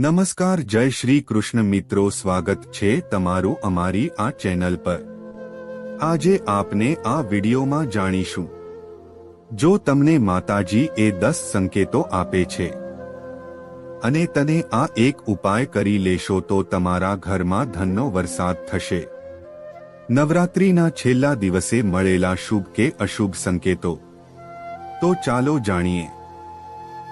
નમસ્કાર, જય શ્રી કૃષ્ણ મિત્રો, સ્વાગત છે તમારું અમારી આ ચેનલ પર. આજે આપને આ વિડીયોમાં જાણીશું. જો તમને માતાજી એ દસ સંકેતો આપે છે અને તને આ એક ઉપાય કરી લેશો તો તમારા ઘરમાં ધનનો વરસાદ થશે. નવરાત્રિના છેલ્લા દિવસે મળેલા શુભ કે અશુભ સંકેતો. તો ચાલો જાણીએ.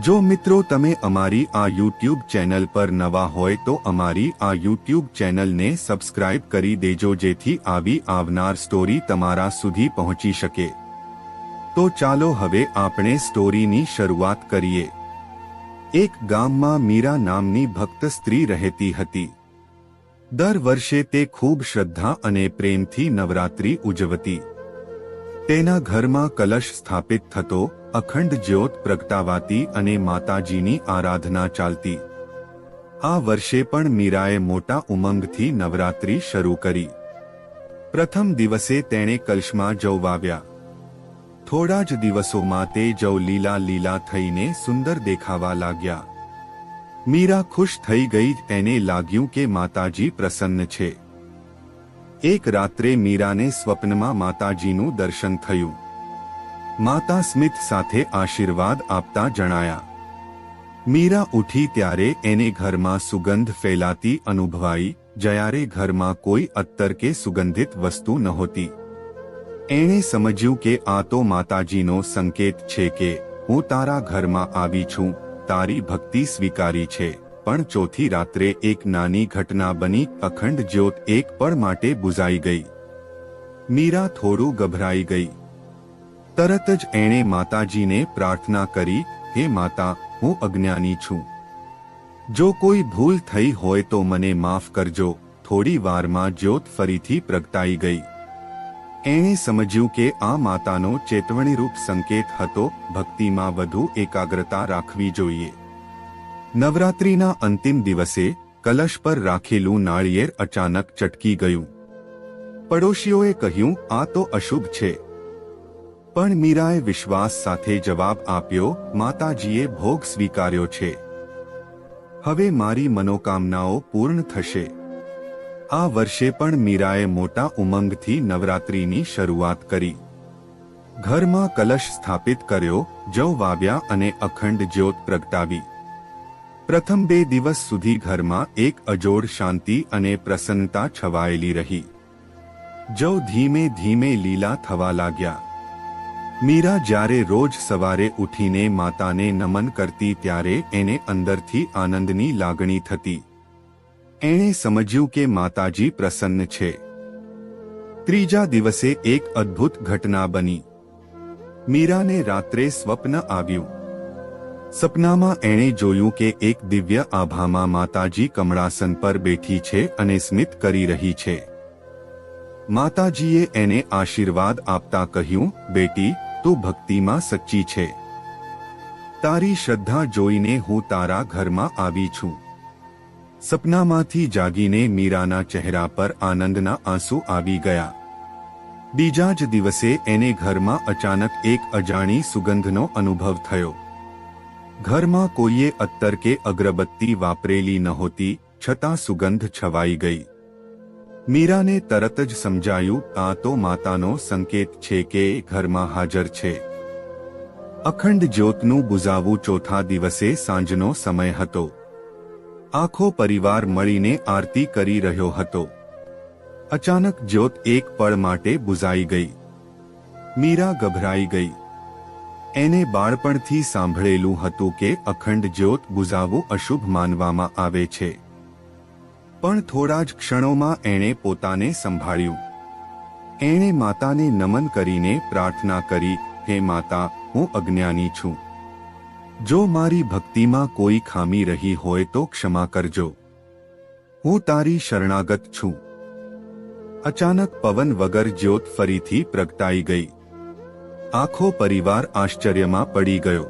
જો મિત્રો તમે અમારી આ યુટ્યુબ ચેનલ પર નવા હોય તો અમારી આ યુટ્યુબ ચેનલને સબસ્ક્રાઇબ કરી દેજો જેથી આવી આવનાર સ્ટોરી તમારા સુધી પહોંચી શકે. તો ચાલો હવે આપણે સ્ટોરીની શરૂઆત કરીએ. એક ગામમાં મીરા નામની ભક્ત સ્ત્રી રહેતી હતી. દર વર્ષે તે ખૂબ શ્રદ્ધા અને પ્રેમથી નવરાત્રિ ઉજવતી. તેના ઘરમાં કલશ સ્થાપિત થતો અખંડ જ્યોત પ્રગટાવાતી અને માતાજીની આરાધના ચાલતી. આ વર્ષે પણ મીરાએ મોટા ઉમંગથી નવરાત્રી શરૂ કરી. પ્રથમ દિવસે તેણે કલશમાં જવ વાવ્યા થોડા જ દિવસોમાં તે જવ લીલા લીલા થઈને સુંદર દેખાવા લાગ્યા. મીરા ખુશ થઈ ગઈ, એને લાગ્યું કે માતાજી પ્રસન્ન છે. એક રાત્રે મીરાને સ્વપ્નમાં માતાજીનું દર્શન થયું. માતા સ્મિત સાથે આશીર્વાદ આપતા જણાયા. મીરા ઉઠી ત્યારે એને ઘરમાં સુગંધ ફેલાતી અનુભવાઈ, જ્યારે ઘરમાં કોઈ અત્તર કે સુગંધિત વસ્તુ નહોતી. એણે સમજ્યું કે આ તો માતાજીનો સંકેત છે કે, હું તારા ઘરમાં આવી છું, તારી ભક્તિ સ્વીકારી છે, પણ ચોથી રાત્રે એક નાની ઘટના બની, અખંડ જ્યોત એક પળ માટે બુઝાઈ ગઈ. મીરા થોડું ગભરાઈ ગઈ. તરત જ એણે માતાજીને પ્રાર્થના કરી, હે માતા, હું અજ્ઞાની છું. જો કોઈ ભૂલ થઈ હોય તો મને માફ કરજો. થોડી વારમાં જ્યોત ફરીથી પ્રગટાઈ ગઈ. એણે સમજ્યું કે આ માતાનો ચેતવણીરૂપ સંકેત હતો, ભક્તિમાં વધુ એકાગ્રતા રાખવી જોઈએ. નવરાત્રિના અંતિમ દિવસે કલશ પર રાખેલું નાળિયેર અચાનક ચટકી ગયું. પડોશીઓએ કહ્યું, આ તો અશુભ છે. પણ મીરાએ વિશ્વાસ સાથે જવાબ આપ્યો, માતાજીએ ભોગ સ્વીકાર્યો છે. હવે મારી મનોકામનાઓ પૂર્ણ થશે. આ વર્ષે પણ મીરાએ મોટા ઉમંગથી નવરાત્રીની શરૂઆત કરી. ઘરમાં કલશ સ્થાપિત કર્યો, જવ વાવ્યા અને અખંડ જ્યોત પ્રગટાવી. પ્રથમ બે દિવસ સુધી ઘરમાં એક અજોડ શાંતિ અને પ્રસન્નતા છવાયેલી રહી. જવ ધીમે ધીમે લીલા થવા લાગ્યા. મીરા જ્યારે રોજ સવારે ઉઠીને માતાને નમન કરતી ત્યારે એને અંદરથી આનંદની લાગણી થતી. એણે સમજ્યું કે માતાજી પ્રસન્ન છે. ત્રીજા દિવસે એક અદ્ભુત ઘટના બની. મીરાને રાત્રે સ્વપ્ન આવ્યું. સપનામાં એણે જોયું કે એક દિવ્ય આભામાં માતાજી કમળાસન પર બેઠી છે અને સ્મિત કરી રહી છે. માતાજીએ એને આશીર્વાદ આપતા કહ્યું, બેટી તું ભક્તિમાં સચ્ચી છે. તારી શ્રદ્ધા જોઈને હું તારા ઘરમાં આવી છું. સપનામાંથી જાગીને મીરાના ચહેરા પર આનંદના આંસુ આવી ગયા. બીજા જ દિવસે એને ઘરમાં અચાનક એક અજાણી સુગંધનો અનુભવ થયો. ઘરમાં કોઈએ અત્તર કે અગરબત્તી વાપરેલી નહોતી, છતાં સુગંધ છવાઈ ગઈ. મીરાને તરત જ સમજાયું, આ તો માતાનો સંકેત છે કે એ ઘરમાં હાજર છે. અખંડ જ્યોતનું બુઝાવું ચોથા દિવસે સાંજનો સમય હતો. આખો પરિવાર મળીને આરતી કરી રહ્યો હતો. અચાનક જ્યોત એક પળ માટે બુઝાઈ ગઈ. મીરા ગભરાઈ ગઈ. એને બાળપણથી સાંભળેલું હતું કે અખંડ જ્યોત બુઝાવું અશુભ માનવામાં આવે છે. પણ થોડા જ ક્ષણોમાં એણે પોતાને સંભાળ્યું. એણે માતાને નમન કરીને પ્રાર્થના કરી, હે માતા, હું અજ્ઞાની છું. જો મારી ભક્તિમાં કોઈ ખામી રહી હોય તો ક્ષમા કરજો. હું તારી શરણાગત છું. અચાનક પવન વગર જ્યોત ફરીથી પ્રગટાઈ ગઈ. આખો પરિવાર આશ્ચર્યમાં પડી ગયો.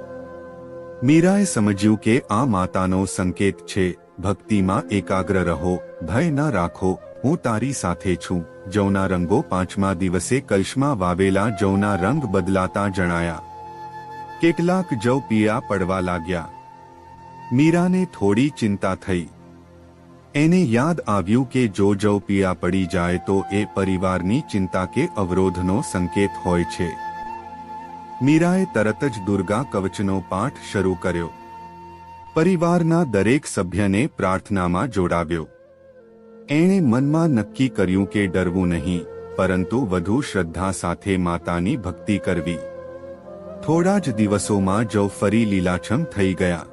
મીરાએ સમજ્યું કે આ માતાનો સંકેત છે. ભક્તિમાં એકાગ્ર રહો, ભય ન રાખો, હું તારી સાથે છું. જવના રંગો પાંચમા દિવસે કલશમાં વાવેલા જવના રંગ બદલાતા જણાયા. કેટલાક જવ પીળા પડવા લાગ્યા. મીરાને થોડી ચિંતા થઈ. એને યાદ આવ્યું કે જો જવ પીળા પડી જાય તો એ પરિવારની ચિંતા કે અવરોધનો સંકેત હોય છે. મીરાએ તરત જ દુર્ગા કવચનો પાઠ શરૂ કર્યો. પરિવારના દરેક સભ્યને પ્રાર્થનામાં જોડાવ્યો. એણે મનમાં નક્કી કર્યું કે ડરવું નહીં, પરંતુ વધુ શ્રદ્ધા સાથે માતાની ભક્તિ કરવી. થોડા જ દિવસોમાં જો ફરી લીલાછમ થઈ ગયા.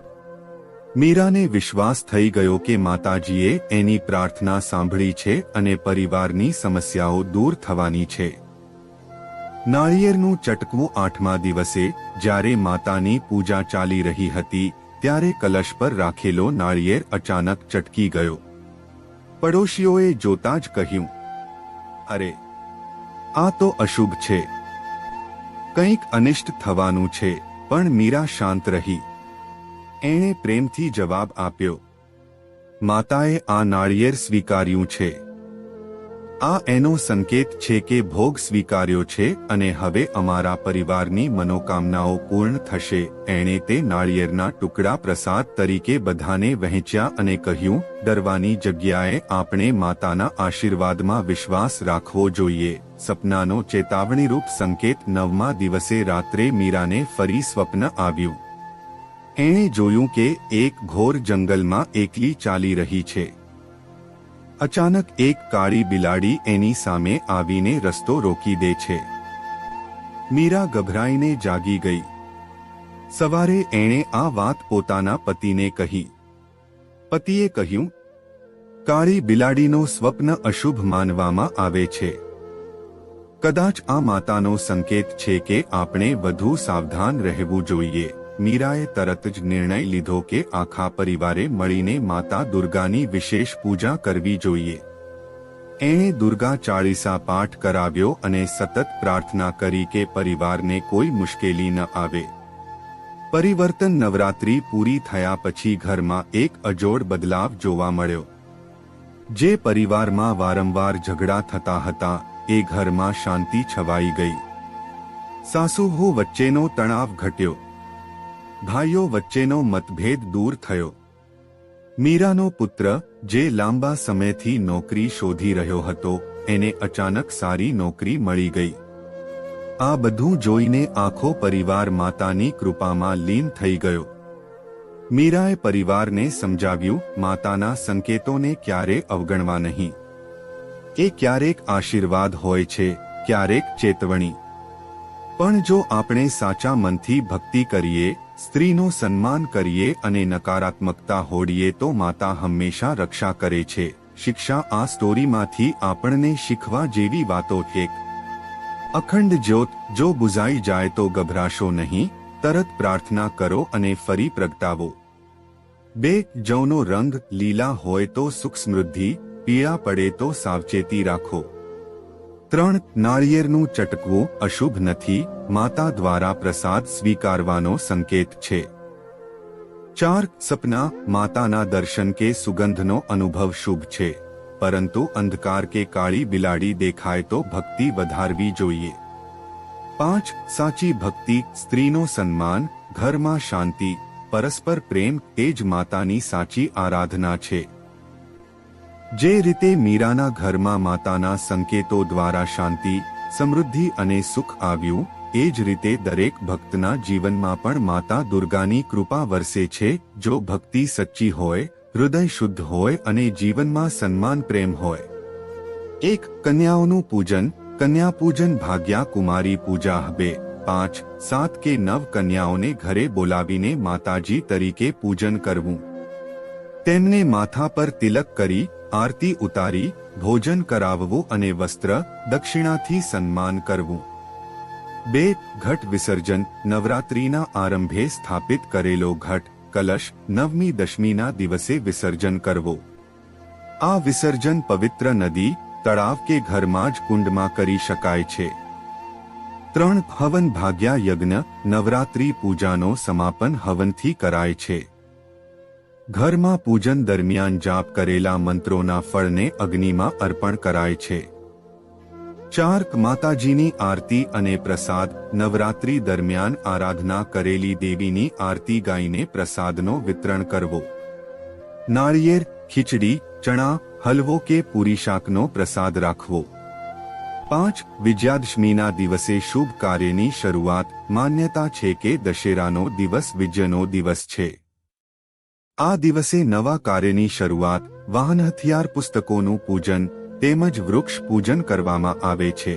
મીરાને વિશ્વાસ થઈ ગયો કે માતાજીએ એની પ્રાર્થના સાંભળી છે અને પરિવારની સમસ્યાઓ દૂર થવાની છે. નાળિયેરનું ચટકવું આઠમા દિવસે, જ્યારે માતાની પૂજા ચાલી રહી હતી ત્યારે કલશ પર રાખેલો નાળિયેર અચાનક ચટકી ગયો. પડોશીઓએ જોતા જ કહ્યું, અરે, આ તો અશુભ છે. કંઈક અનિષ્ટ થવાનું છે, પણ મીરા શાંત રહી. એણે પ્રેમથી જવાબ આપ્યો, માતાએ આ નાળિયેર સ્વીકાર્યું છે. આ એનો સંકેત છે કે ભોગ સ્વીકાર્યો છે અને હવે અમારા પરિવારની મનોકામનાઓ પૂર્ણ થશે. એણે તે નાળિયેરના ટુકડા પ્રસાદ તરીકે બધાને વહેંચ્યા અને કહ્યું, ડરવાની જગ્યાએ આપણે માતાના આશીર્વાદમાં વિશ્વાસ રાખવો જોઈએ. સપનાનો ચેતાવણીરૂપ સંકેત નવમા દિવસે રાત્રે મીરાને ફરી સ્વપ્ન આવ્યું. એણે જોયું કે એક ઘોર જંગલમાં એકલી ચાલી રહી છે. અચાનક એક કાળી બિલાડી એની સામે આવીને રસ્તો રોકી દે છે. મીરા ગભરાઈને જાગી ગઈ. સવારે એણે આ વાત પોતાના પતિને કહી. પતિએ કહ્યું, કાળી બિલાડીનો સ્વપ્ન અશુભ માનવામાં આવે છે. કદાચ આ માતાનો સંકેત છે કે આપણે વધુ સાવધાન રહેવું જોઈએ. મીરાએ તરત જ નિર્ણય લીધો કે આખા પરિવારે મળીને માતા દુર્ગાની વિશેષ પૂજા કરવી જોઈએ. એણે દુર્ગા ચાળીસા પાઠ કરાવ્યો અને સતત પ્રાર્થના કરી કે પરિવારને કોઈ મુશ્કેલી ન આવે. પરિવર્તન નવરાત્રી પૂરી થયા પછી ઘરમાં એક અજોડ બદલાવ જોવા મળ્યો. જે પરિવારમાં વારંવાર ઝઘડા થતા હતા, એ ઘરમાં શાંતિ છવાઈ ગઈ. સાસુહુ વચ્ચેનો તણાવ ઘટ્યો. ભાઈઓ વચ્ચેનો મતભેદ દૂર થયો. મીરાનો પુત્ર, જે લાંબા સમયથી નોકરી શોધી રહ્યો હતો, એને અચાનક સારી નોકરી મળી ગઈ. આ બધું જોઈને આખો પરિવાર માતાની કૃપામાં લીન થઈ ગયો. મીરાએ પરિવારને સમજાવ્યું, માતાના સંકેતોને ક્યારે અવગણવા નહીં. એ ક્યારેક આશીર્વાદ હોય છે, ક્યારેક ચેતવણી. પણ જો આપણે સાચા મનથી ભક્તિ કરીએ સ્ત્રીનું સન્માન કરીએ અને નકારાત્મકતા હોડીએ તો માતા હંમેશા રક્ષા કરે છે. શિક્ષા આ સ્ટોરીમાંથી આપણને શીખવા જેવી વાતો એક. અખંડ જ્યોત, જો બુઝાઈ જાય તો ગભરાશો નહીં, તરત પ્રાર્થના કરો અને ફરી પ્રગટાવો. બે, જવનો રંગ લીલા હોય તો સુખ સમૃદ્ધિ, પીળા પડે તો સાવચેતી રાખો. ત્રણ નાળિયેરનું ચટકવું અશુભ નથી, માતા દ્વારા પ્રસાદ સ્વીકારવાનો સંકેત છે. ચાર સપના માતાના દર્શન કે સુગંધનો અનુભવ શુભ છે, પરંતુ અંધકાર કે કાળી બિલાડી દેખાય તો ભક્તિ વધારવી જોઈએ. પાંચ સાચી ભક્તિ, સ્ત્રીનો સન્માન, ઘરમાં શાંતિ, પરસ્પર પ્રેમ એ જ માતાની સાચી આરાધના છે. જે રીતે મીરાના ઘરમાં માતાના સંકેતો દ્વારા શાંતિ, સમૃદ્ધિ અને સુખ આવ્યું, એ જ રીતે દરેક ભક્તના જીવનમાં પણ માતા દુર્ગાની કૃપા વરસે છે, જો ભક્તિ સચ્ચી હોય, હૃદય શુદ્ધ હોય અને જીવનમાં સન્માન પ્રેમ હોય. એક કન્યાઓનું પૂજન કન્યા પૂજન ભાગ્યા કુમારી પૂજા બે, પાંચ, સાત કે નવ કન્યાઓને ઘરે બોલાવીને માતાજી તરીકે પૂજન કરવું. તેમને માથા પર તિલક કરી આરતી ઉતારી, ભોજન કરાવવું અને વસ્ત્ર દક્ષિણાથી સન્માન કરવું. બે, ઘટ વિસર્જન, નવરાત્રીના આરંભે સ્થાપિત કરેલો ઘટ, કલશ, નવમી દશમીના દિવસે વિસર્જન કરવો. આ વિસર્જન પવિત્ર નદી, તળાવ કે ઘરમાં જ કુંડમાં કરી શકાય છે. ત્રણ, હવન ભાગ્યા યજ્ઞ, નવરાત્રી પૂજાનો સમાપન હવનથી કરાય છે. ઘરમાં પૂજન દરમિયાન જાપ કરેલા મંત્રોના ફળને અગ્નિમાં અર્પણ કરાય છે. ચાર માતાજીની આરતી અને પ્રસાદ નવરાત્રી દરમિયાન આરાધના કરેલી દેવીની આરતી ગાઈને પ્રસાદનો વિતરણ કરવો. નાળિયેર, ખીચડી, ચણા, હલવો કે પૂરી શાકનો પ્રસાદ રાખવો. પાંચ વિજયાદશમીના દિવસે શુભ કાર્યની શરૂઆત માન્યતા છે કે દશેરાનો દિવસ વિજયનો દિવસ છે. આ દિવસે નવા કાર્યની શરૂઆત વાહન હથિયાર પુસ્તકોનું પૂજન તેમજ વૃક્ષ પૂજન કરવામાં આવે છે.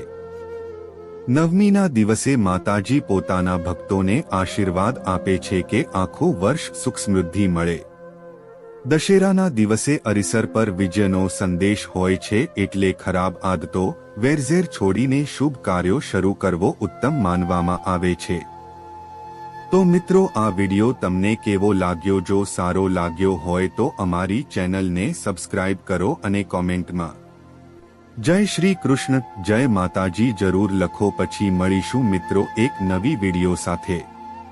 નવમીના દિવસે માતાજી પોતાના ભક્તોને આશીર્વાદ આપે છે કે આખું વર્ષ સુખ સમૃદ્ધિ મળે. દશેરાના દિવસે અરીસર પર વિજયનો સંદેશ હોય છે એટલે ખરાબ આદતો, વેરઝેર છોડીને શુભ કાર્યો શરૂ કરવો ઉત્તમ માનવામાં આવે છે. તો મિત્રો, આ વિડિયો તમને કેવો લાગ્યો? જો સારો લાગ્યો હોય તો અમારી ચેનલને સબસ્ક્રાઇબ કરો અને કોમેન્ટમાં. જય શ્રી કૃષ્ણ. જય માતાજી. જરૂર લખો. પછી મળીશું મિત્રો એક નવી વિડિયો સાથે.